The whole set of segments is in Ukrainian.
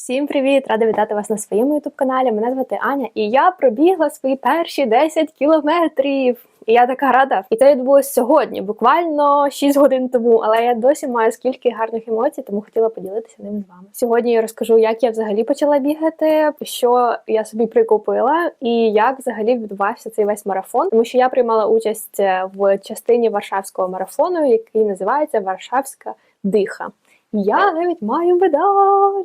Всім привіт! Рада вітати вас на своєму ютуб каналі. Мене звати Аня, і я пробігла свої перші 10 кілометрів. І я така рада. І це відбулось сьогодні, буквально 6 годин тому. Але я досі маю скільки гарних емоцій, тому хотіла поділитися ними з вами. Сьогодні я розкажу, як я взагалі почала бігати, що я собі прикупила, і як взагалі відбувався цей весь марафон. Тому що я приймала участь в частині Варшавського марафону, який називається Варшавська диха. Я навіть маю медаль.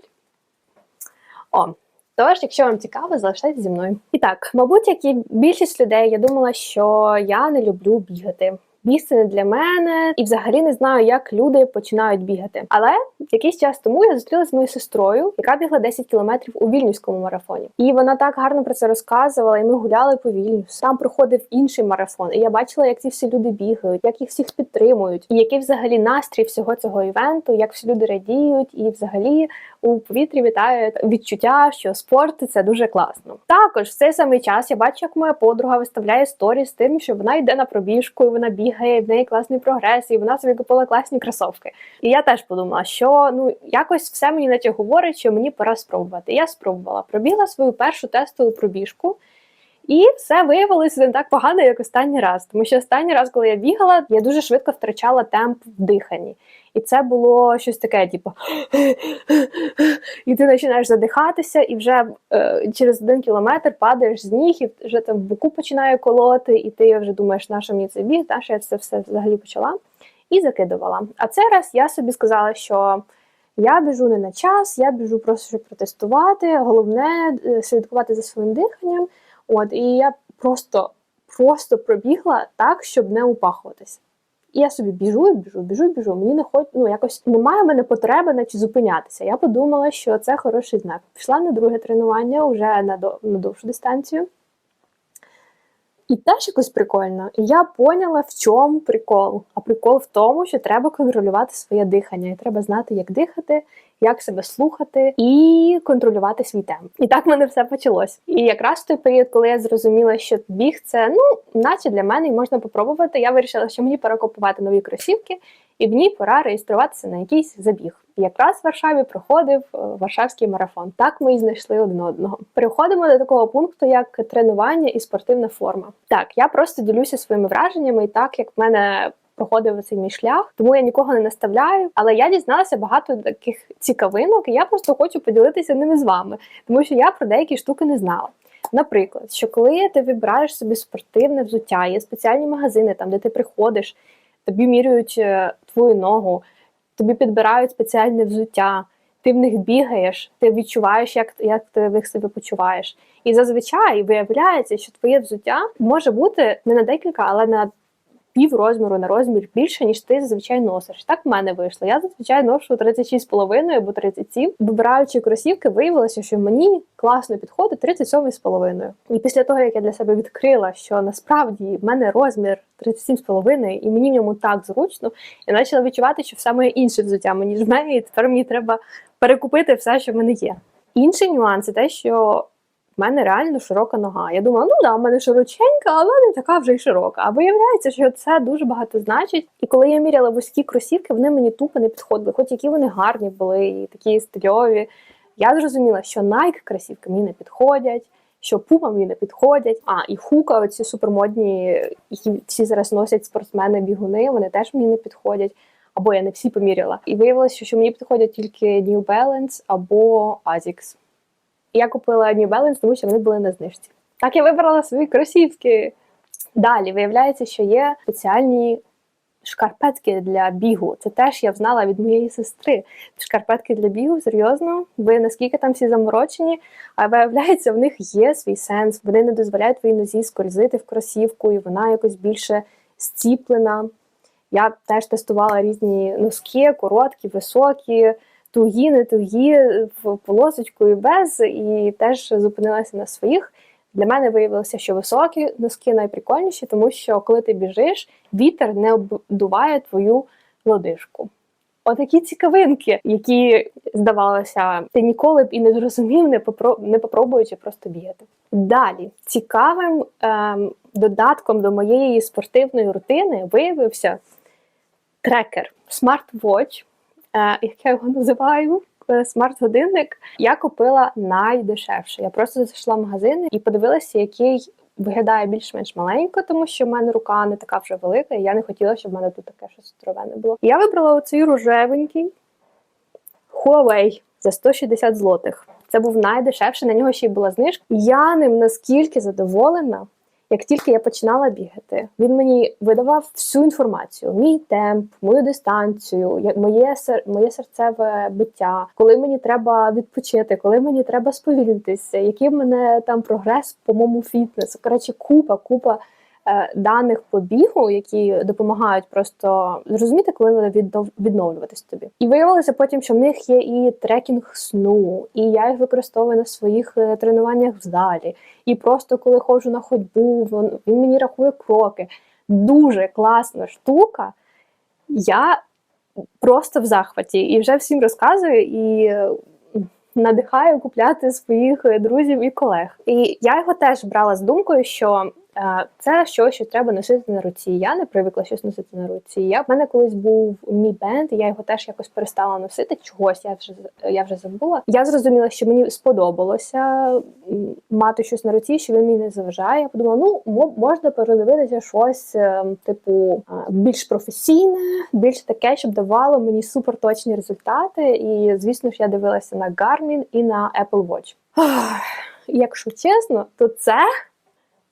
О, тож, якщо вам цікаво, залишайтеся зі мною. І так, мабуть, як і більшість людей, я думала, що я не люблю бігати. Біг не для мене, і взагалі не знаю, як люди починають бігати. Але якийсь час тому я зустрілася з моєю сестрою, яка бігла 10 кілометрів у вільнюському марафоні. І вона так гарно про це розказувала. І ми гуляли по Вільнюсу. Там проходив інший марафон. І я бачила, як ці всі люди бігають, як їх всіх підтримують, і який взагалі настрій всього цього івенту, як всі люди радіють, і взагалі у повітрі вітає відчуття, що спорт це дуже класно. Також в цей самий час я бачу, як моя подруга виставляє сторі з тим, що вона йде на пробіжку, і вона бігає, в неї класний прогрес, і вона собі купила класні кросовки. І я теж подумала, що ну якось все мені наче говорить, що мені пора спробувати. Я спробувала, пробігла свою першу тестову пробіжку. І все виявилося не так погано, як останній раз. Тому що останній раз, коли я бігала, я дуже швидко втрачала темп в диханні. І це було щось таке, типу, і ти починаєш задихатися, і вже е, через один кілометр падаєш з ніг, і вже там в боку починає колоти, і ти вже думаєш, на що мені це біг, що я це все взагалі почала і закидувала. А цей раз я собі сказала, що. Я біжу не на час, я біжу просто щоб протестувати. Головне е, слідкувати за своїм диханням. От, і я просто просто пробігла так, щоб не упахуватися. І я собі біжу, біжу, біжу, біжу. Мені не хоч, ну якось немає в мене потреби наче зупинятися. Я подумала, що це хороший знак. Пішла на друге тренування вже на, до, на довшу дистанцію. І теж якось прикольно. І я поняла, в чому прикол. А прикол в тому, що треба контролювати своє дихання, і треба знати, як дихати, як себе слухати і контролювати свій темп. І так в мене все почалось. І якраз в той період, коли я зрозуміла, що біг це ну, наче для мене і можна попробувати, я вирішила, що мені пора купувати нові кросівки, і в ній пора реєструватися на якийсь забіг. І якраз в Варшаві проходив е, Варшавський марафон. Так ми і знайшли один одного. Переходимо до такого пункту, як тренування і спортивна форма. Так, я просто ділюся своїми враженнями, і так як в мене проходив цей мій шлях, тому я нікого не наставляю. Але я дізналася багато таких цікавинок, і я просто хочу поділитися ними з вами, тому що я про деякі штуки не знала. Наприклад, що коли ти вибираєш собі спортивне взуття, є спеціальні магазини, там де ти приходиш, тобі міряють е, твою ногу, тобі підбирають спеціальне взуття. Ти в них бігаєш, ти відчуваєш, як як ти в них себе почуваєш. І зазвичай виявляється, що твоє взуття може бути не на декілька, але на пів розміру на розмір більше, ніж ти зазвичай носиш. Так в мене вийшло. Я зазвичай ношу 36,5 або 37. Вибираючи кросівки, виявилося, що мені класно підходить 37,5. І після того, як я для себе відкрила, що насправді в мене розмір 37,5 і мені в ньому так зручно, я почала відчувати, що все моє інше взуття ніж в мене, і тепер мені треба перекупити все, що в мене є. Інший нюанс це те, що в мене реально широка нога. Я думала, ну да, в мене широченька, але не така вже й широка. А виявляється, що це дуже багато значить. І коли я міряла вузькі кросівки, вони мені тупо не підходили, хоч які вони гарні були, і такі стильові. Я зрозуміла, що Nike кросівки мені не підходять. Що пупа мені не підходять, а і хука, оці супермодні, які всі зараз носять спортсмени-бігуни, вони теж мені не підходять. Або я не всі поміряла. І виявилося, що мені підходять тільки New Balance або Asics. Я купила New Balance, тому що вони були на знижці. Так я вибрала свої кросівки. Далі виявляється, що є спеціальні шкарпетки для бігу. Це теж я знала від моєї сестри. Шкарпетки для бігу, серйозно, ви наскільки там всі заморочені, а виявляється, в них є свій сенс. Вони не дозволяють твоїй нозі скользити в кросівку, і вона якось більше зціплена. Я теж тестувала різні носки, короткі, високі тугі, не тугі, в полосочку і без, і теж зупинилася на своїх. Для мене виявилося, що високі носки найприкольніші, тому що коли ти біжиш, вітер не обдуває твою лодишку. Отакі цікавинки, які, здавалося, ти ніколи б і не зрозумів, не попро... не попробуючи просто бігати. Далі, цікавим ем, додатком до моєї спортивної рутини виявився трекер Е, як я його називаю, е, смарт-годинник я купила найдешевше. Я просто зайшла в магазин і подивилася, який виглядає більш-менш маленько, тому що в мене рука не така вже велика, і я не хотіла, щоб в мене тут таке щось здоровенне було. Я вибрала оцей рожевенький Huawei за 160 злотих. Це був найдешевший, на нього ще й була знижка. Я ним наскільки задоволена. Як тільки я починала бігати, він мені видавав всю інформацію: мій темп, мою дистанцію, моє моє серцеве биття, коли мені треба відпочити, коли мені треба сповільнитися, який в мене там прогрес по моєму фітнесу. Коротше, купа, купа даних по бігу, які допомагають просто зрозуміти, коли треба відновлюватись тобі. І виявилося потім, що в них є і трекінг сну, і я їх використовую на своїх е, тренуваннях в залі. І просто коли ходжу на ходьбу, він, мені рахує кроки. Дуже класна штука. Я просто в захваті і вже всім розказую і е, надихаю купляти своїх е, друзів і колег. І я його теж брала з думкою, що е, це щось, що треба носити на руці. Я не привикла щось носити на руці. Я в мене колись був мій бенд, я його теж якось перестала носити. Чогось я вже я вже забула. Я зрозуміла, що мені сподобалося мати щось на руці, що він мені не заважає. Я подумала, ну можна передивитися щось е, типу е, більш професійне, більш таке, щоб давало мені суперточні результати. І звісно ж, я дивилася на Garmin і на Apple Watch. Ах, Якщо чесно, то це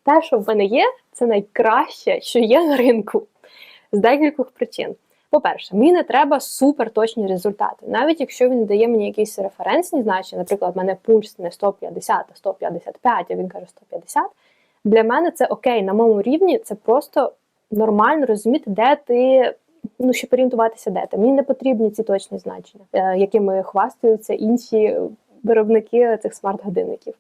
те, що в мене є, це найкраще, що є на ринку з декількох причин. По-перше, мені не треба суперточні результати. Навіть якщо він дає мені якісь референсні значення, наприклад, в мене пульс не 150, а 155, а він каже 150, для мене це окей, на моєму рівні це просто нормально розуміти, де ти. Ну, щоб орієнтуватися, де ти. Мені не потрібні ці точні значення, е, якими хвастаються інші виробники цих смарт-годинників.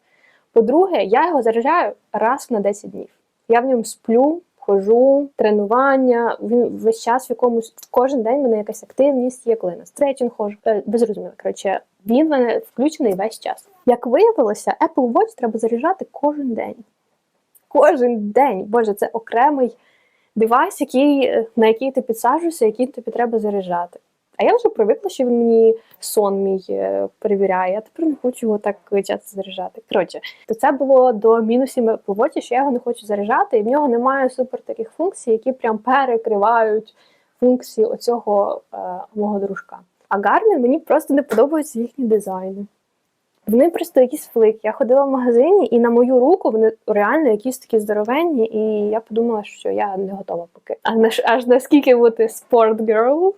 По-друге, я його заряджаю раз на 10 днів. Я в ньому сплю, хожу, тренування. Він весь час в якомусь кожен день в мене якась активність є, коли на стретчинг ходжу. Е, Безрозуміло. Коротше, він в мене включений весь час. Як виявилося, Apple Watch треба заряджати кожен день. Кожен день. Боже, це окремий девайс, який, е, на який ти підсаджуєшся, який тобі треба заряджати. А я вже привикла, що він мені сон мій е, перевіряє. Я тепер не хочу його так часто заряджати. Коротше, то це було до мінусів по Watch, що я його не хочу заряджати, і в нього немає супер таких функцій, які прям перекривають функції оцього е, мого дружка. А Garmin мені просто не подобаються їхні дизайни. Вони просто якісь великі. Я ходила в магазині, і на мою руку вони реально якісь такі здоровенні, і я подумала, що я не готова поки. А аж наскільки бути спорт girl,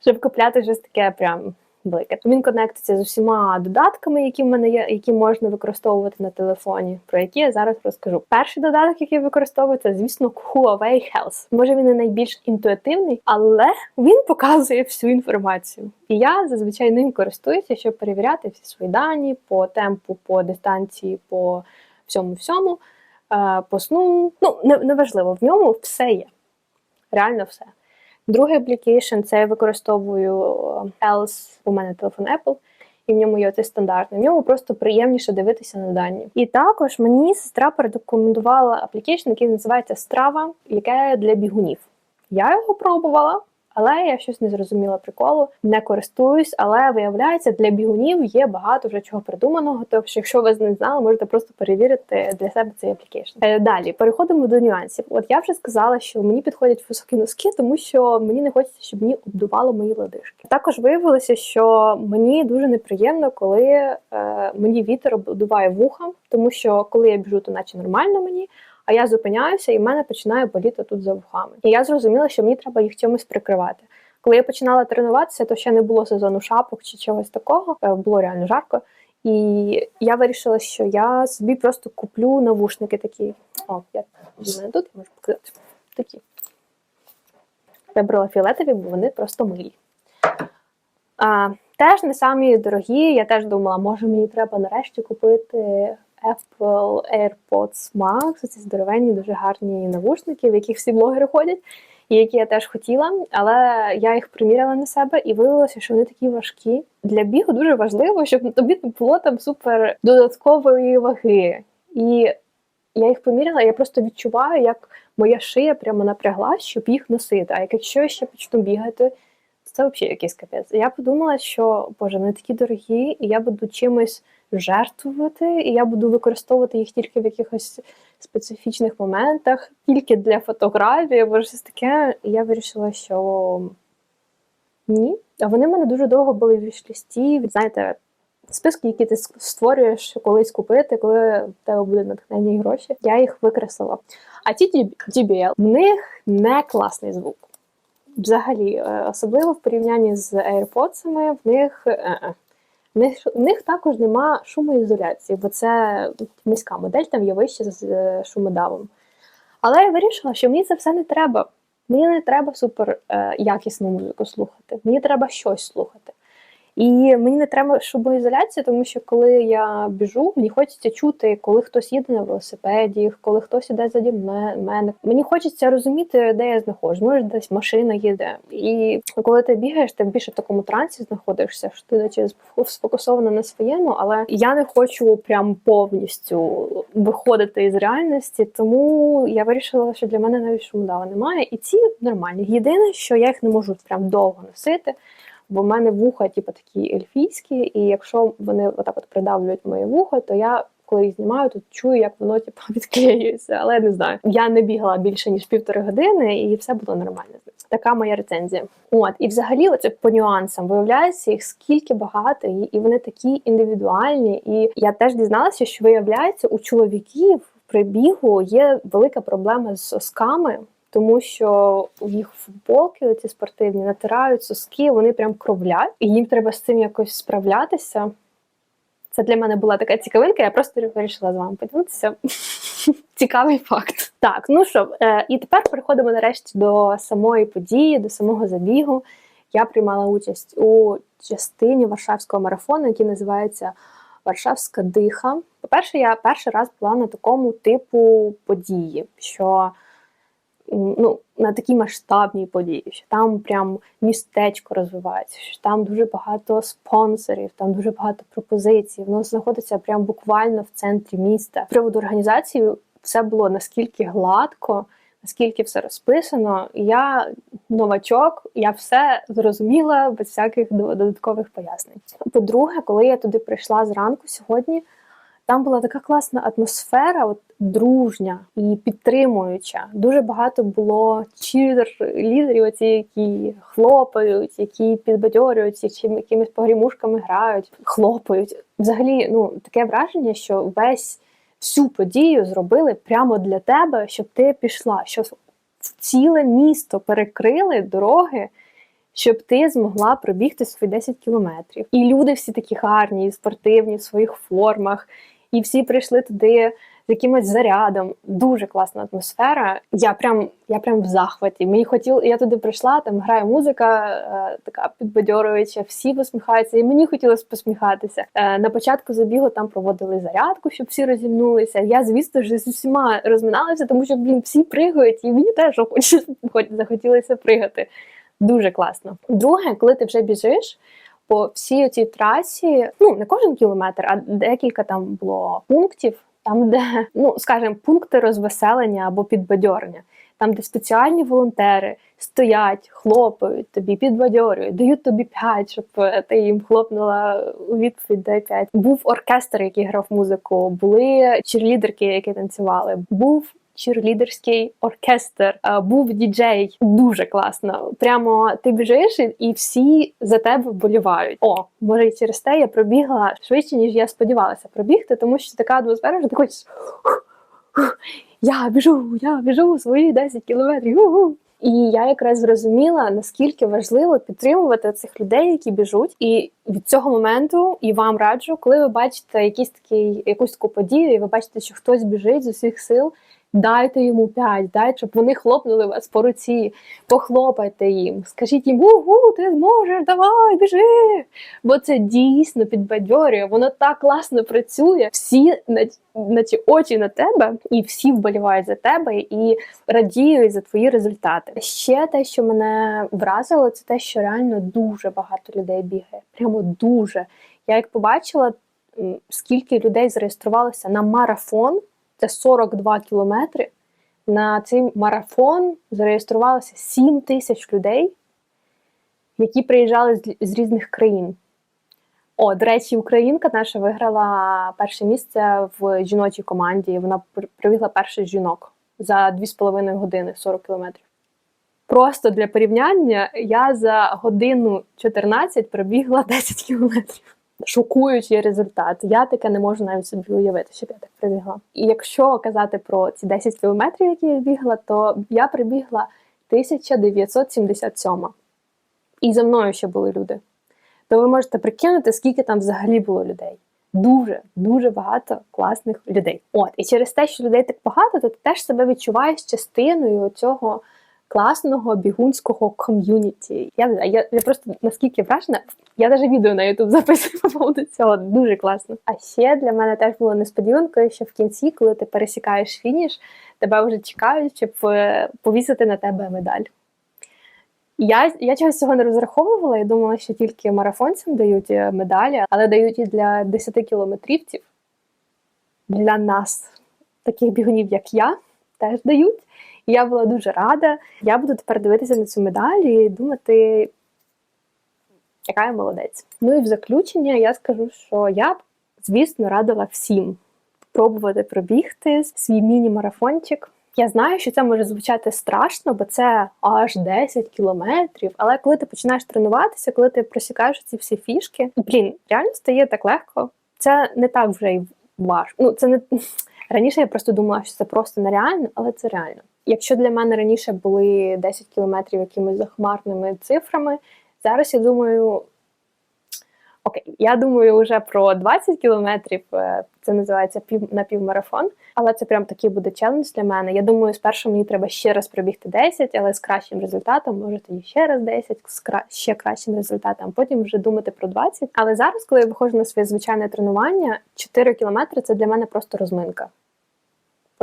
щоб купляти щось таке прям велике. Він конектиться з усіма додатками, які в мене є, які можна використовувати на телефоні, про які я зараз розкажу. Перший додаток, який використовую, це звісно Huawei Health. Може він не найбільш інтуїтивний, але він показує всю інформацію. І я зазвичай ним користуюся, щоб перевіряти всі свої дані по темпу, по дистанції, по всьому всьому, е, по сну. Ну не- неважливо, в ньому все є. Реально все. Другий аплікейшн це я використовую е, Else, у мене телефон Apple, і в ньому є оцей стандартний. В ньому просто приємніше дивитися на дані. І також мені сестра порекомендувала аплікейшн, який називається Strava, яке для бігунів. Я його пробувала. Але я щось не зрозуміла приколу, не користуюсь, але виявляється, для бігунів є багато вже чого придуманого. Тож, якщо ви не знали, можете просто перевірити для себе цей аплікейшн. Е, Далі переходимо до нюансів. От я вже сказала, що мені підходять високі носки, тому що мені не хочеться, щоб мені обдувало мої лодижки. Також виявилося, що мені дуже неприємно, коли е, мені вітер обдуває вуха, тому що коли я біжу, то наче нормально мені. А я зупиняюся, і в мене починає боліти тут за вухами. І я зрозуміла, що мені треба їх чимось прикривати. Коли я починала тренуватися, то ще не було сезону шапок чи чогось такого. Е, Було реально жарко. І я вирішила, що я собі просто куплю навушники такі. О, я мене тут можу показати. Такі. Вибрала фіолетові, бо вони просто милі. А, теж не самі дорогі. Я теж думала, може мені треба нарешті купити Apple AirPods Max, ці здоровенні, дуже гарні навушники, в яких всі блогери ходять, і які я теж хотіла, але я їх приміряла на себе і виявилося, що вони такі важкі. Для бігу дуже важливо, щоб тобі не було там супер додаткової ваги. І я їх поміряла, я просто відчуваю, як моя шия прямо напряглась, щоб їх носити. А якщо я ще почну бігати, це взагалі якийсь капець. Я подумала, що боже, вони такі дорогі, і я буду чимось жертвувати, і я буду використовувати їх тільки в якихось специфічних моментах, тільки для фотографії або щось таке. І я вирішила, що ні. А вони в мене дуже довго були в вішлісті. Знаєте, списки, які ти створюєш колись купити, коли в тебе буде натхнення і гроші. Я їх викреслила. А ті JBL, в них не класний звук. Взагалі, е, особливо в порівнянні з AirPods, в них. В них в них також нема шумоізоляції, бо це низька модель, там є вище з е, шумодавом. Але я вирішила, що мені це все не треба. Мені не треба супер е, якісну музику слухати. Мені треба щось слухати. І мені не треба шумоізоляція, тому що коли я біжу, мені хочеться чути, коли хтось їде на велосипеді, коли хтось іде заді мене. Мені хочеться розуміти, де я знаходжусь. Може, десь машина їде. І коли ти бігаєш, ти більше в такому трансі знаходишся, що ти наче сфокусована на своєму, але я не хочу прям повністю виходити із реальності, тому я вирішила, що для мене навіть шумдава немає. І ці нормальні. Єдине, що я їх не можу прям довго носити бо в мене вуха, типу, такі ельфійські, і якщо вони отак от придавлюють моє вухо, то я. Коли їх знімаю, тут чую, як воно типу, відклеюється, але не знаю. Я не бігала більше ніж півтори години, і все було нормально. Така моя рецензія. От і взагалі, оце по нюансам виявляється їх скільки багато, і вони такі індивідуальні. І я теж дізналася, що виявляється у чоловіків при бігу є велика проблема з сосками тому що у їх футболки, ці спортивні, натирають соски, вони прям кровлять, і їм треба з цим якось справлятися. Це для мене була така цікавинка, я просто вирішила з вами поділитися. Цікавий факт. Так, ну що, е, і тепер переходимо нарешті до самої події, до самого забігу. Я приймала участь у частині Варшавського марафону, який називається Варшавська диха. По-перше, я перший раз була на такому типу події, що ну, на такій масштабній події, що там прям містечко розвивається, що там дуже багато спонсорів, там дуже багато пропозицій. Воно знаходиться прям буквально в центрі міста. З приводу організації все було наскільки гладко. Наскільки все розписано, я новачок, я все зрозуміла без всяких додаткових пояснень. По-друге, коли я туди прийшла зранку сьогодні, там була така класна атмосфера, от дружня і підтримуюча. Дуже багато було чір-лідерів, оці, які хлопають, які підбадьорюють, які якимись погрімушками грають, хлопають. Взагалі, ну таке враження, що весь всю подію зробили прямо для тебе, щоб ти пішла. Що ціле місто перекрили дороги. Щоб ти змогла пробігти свої 10 кілометрів. І люди всі такі гарні, спортивні в своїх формах, і всі прийшли туди з якимось зарядом. Дуже класна атмосфера. Я прям я прям в захваті. Мені хотіло, я туди прийшла, там грає музика, е, така підбадьорююча, всі посміхаються, і мені хотілося посміхатися. Е, на початку забігу там проводили зарядку, щоб всі розімнулися. Я, звісно ж, з усіма розминалася, тому що блін, всі пригають, і мені теж захотілося пригати. Дуже класно. Друге, коли ти вже біжиш по всій цій трасі, ну не кожен кілометр, а декілька там було пунктів, там, де ну скажімо, пункти розвеселення або підбадьорення, там, де спеціальні волонтери стоять, хлопають тобі, підбадьорюють, дають тобі п'ять, щоб е, ти їм хлопнула у відповідь дай п'ять. Був оркестр, який грав музику, були черлідерки, які танцювали. Був чірлідерський оркестр, був діджей. Дуже класно. Прямо ти біжиш і всі за тебе вболівають. О, може, і через те я пробігла швидше, ніж я сподівалася пробігти, тому що така атмосфера, що ти хочеш. Я біжу, я біжу свої 10 кілометрів. І я якраз зрозуміла, наскільки важливо підтримувати цих людей, які біжуть. І від цього моменту і вам раджу, коли ви бачите якісь такі, якусь таку подію, і ви бачите, що хтось біжить з усіх сил дайте йому п'ять, дайте, щоб вони хлопнули вас по руці, похлопайте їм, скажіть їм, угу, ти зможеш, давай, біжи. Бо це дійсно підбадьорює, воно так класно працює. Всі наче очі на тебе, і всі вболівають за тебе і радіють за твої результати. Ще те, що мене вразило, це те, що реально дуже багато людей бігає. Прямо дуже. Я як побачила, скільки людей зареєструвалося на марафон це 42 кілометри. На цей марафон зареєструвалося 7 тисяч людей. які приїжджали з, різних країн. О, до речі, українка наша виграла перше місце в жіночій команді. Вона пр- привігла перший жінок за 2,5 години 40 кілометрів. Просто для порівняння я за годину 14 пробігла 10 кілометрів. Шокуючий результат. Я таке не можу навіть собі уявити, щоб я так прибігла. І якщо казати про ці 10 кілометрів, які я бігла, то я прибігла 1977. І за мною ще були люди. То ви можете прикинути, скільки там взагалі було людей. Дуже, дуже багато класних людей. От, і через те, що людей так багато, то ти теж себе відчуваєш частиною цього класного бігунського ком'юніті. Я я, я просто наскільки вражена, я навіть відео на YouTube записую по поводу цього. Дуже класно. А ще для мене теж було несподіванкою, що в кінці, коли ти пересікаєш фініш, тебе вже чекають, щоб е, повісити на тебе медаль. Я, я чогось цього не розраховувала. Я думала, що тільки марафонцям дають е, медалі, але дають і для 10 кілометрівців. Для нас, таких бігунів, як я, теж дають. І я була дуже рада. Я буду тепер дивитися на цю медаль і думати, яка я молодець. Ну і в заключення я скажу, що я б, звісно, радила всім пробувати пробігти свій міні-марафончик. Я знаю, що це може звучати страшно, бо це аж 10 кілометрів. Але коли ти починаєш тренуватися, коли ти просікаєш ці всі фішки, блін, реально стає так легко. Це не так вже й важко. Ну це не раніше. Я просто думала, що це просто нереально, але це реально. Якщо для мене раніше були 10 кілометрів якимись захмарними цифрами, зараз я думаю. Окей, я думаю вже про 20 кілометрів. е, Це називається пів напівмарафон, але це прям такий буде челендж для мене. Я думаю, спершу мені треба ще раз пробігти 10, але з кращим результатом, може тоді ще раз 10, з кра- ще кращим результатом, потім вже думати про 20. Але зараз, коли я виходжу на своє звичайне тренування, 4 кілометри це для мене просто розминка.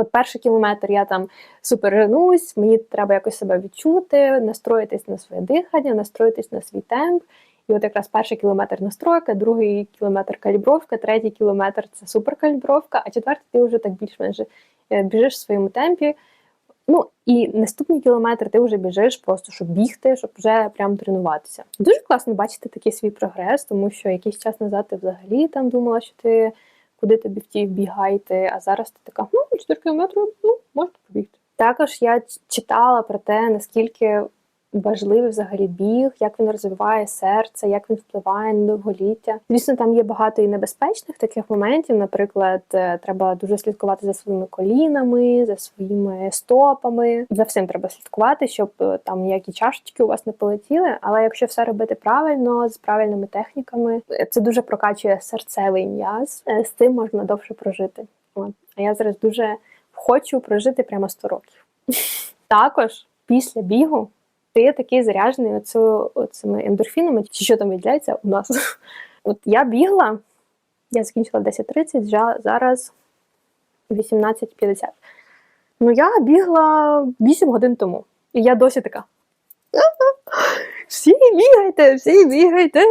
От перший кілометр я там супер женусь, мені треба якось себе відчути, настроїтись на своє дихання, настроїтись на свій темп. І от якраз перший кілометр настройка, другий кілометр калібровка, третій кілометр це суперкалібровка, а четвертий ти вже так більш-менш е, біжиш в своєму темпі. Ну і наступний кілометр ти вже біжиш просто, щоб бігти, щоб вже прям тренуватися. Дуже класно бачити такий свій прогрес, тому що якийсь час назад ти взагалі там думала, що ти куди тобі втів бігайте, а зараз ти така, ну, 4 кілометри, ну, можна побігти. Також я читала про те, наскільки важливий взагалі біг, як він розвиває серце, як він впливає на довголіття. Звісно, там є багато і небезпечних таких моментів. Наприклад, е, треба дуже слідкувати за своїми колінами, за своїми стопами. За всім треба слідкувати, щоб е, там ніякі чашечки у вас не полетіли. Але якщо все робити правильно, з правильними техніками, е, це дуже прокачує серцевий м'яз. З цим можна довше прожити. От. А я зараз дуже хочу прожити прямо 100 років. Також після бігу ти такий заряджений оцю, оцими ендорфінами, чи що там виділяється у нас. От я бігла, я закінчила 10.30, жа- зараз 18.50. Ну, я бігла 8 годин тому. І я досі така. Всі бігайте, всі бігайте!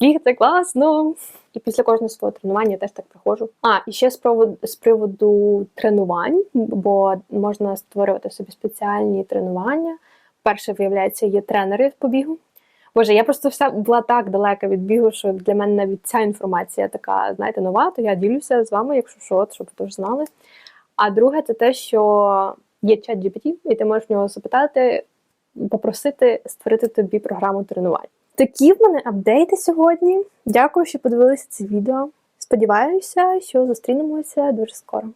Біг це класно. І після кожного свого тренування я теж так приходжу. А, і ще з приводу, з приводу тренувань, бо можна створювати собі спеціальні тренування. Перше, виявляється, є тренери по бігу. Боже, я просто вся була так далека від бігу, що для мене навіть ця інформація така, знаєте, нова, то я ділюся з вами, якщо що, щоб ви теж знали. А друге, це те, що є чат GPT, і ти можеш в нього запитати, попросити створити тобі програму тренувань. Такі в мене апдейти сьогодні. Дякую, що подивилися це відео. Сподіваюся, що зустрінемося дуже скоро.